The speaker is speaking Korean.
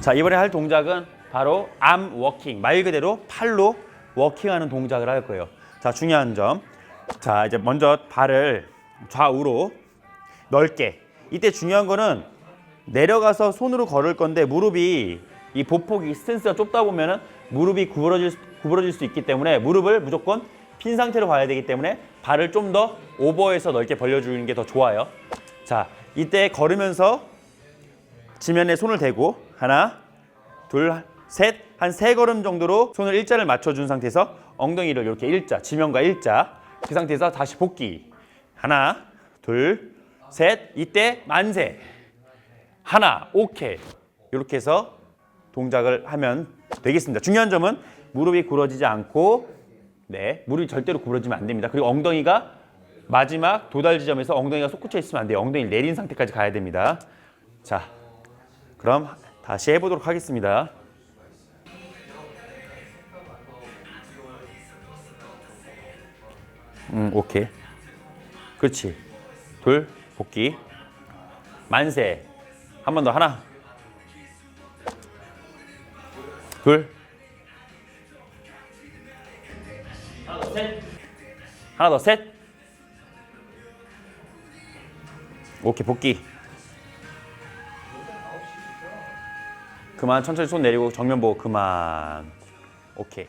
자 이번에 할 동작은 바로 암 워킹 말 그대로 팔로 워킹하는 동작을 할 거예요. 자 중요한 점. 자 이제 먼저 발을 좌우로 넓게. 이때 중요한 거는 내려가서 손으로 걸을 건데 무릎이 이 보폭이 스탠스가 좁다 보면은 무릎이 구부러질 수- 구부러질 수 있기 때문에 무릎을 무조건 핀 상태로 봐야 되기 때문에 발을 좀 더 오버해서 넓게 벌려주는 게 더 좋아요. 자 이때 걸으면서 지면에 손을 대고 하나, 둘, 셋, 한 세 걸음 정도로 손을 일자를 맞춰준 상태에서 엉덩이를 이렇게 일자, 지면과 일자 그 상태에서 다시 복귀 하나, 둘, 셋, 이때 만세 하나, 오케이 이렇게 해서 동작을 하면 되겠습니다. 중요한 점은 무릎이 굴어지지 않고 네, 무릎이 절대로 구부러지면 안 됩니다. 그리고 엉덩이가 마지막 도달 지점에서 엉덩이가 솟구쳐 있으면 안 돼요. 엉덩이 내린 상태까지 가야 됩니다. 자, 그럼 다시 해보도록 하겠습니다. 음, 오케이. 그렇지. 둘, 복귀. 만세. 한 번 더, 하나. 둘. 하나 더, 셋. 하나 더, 셋. 오케이, 복귀. 그만 천천히 손 내리고 정면 보고 그만. 오케이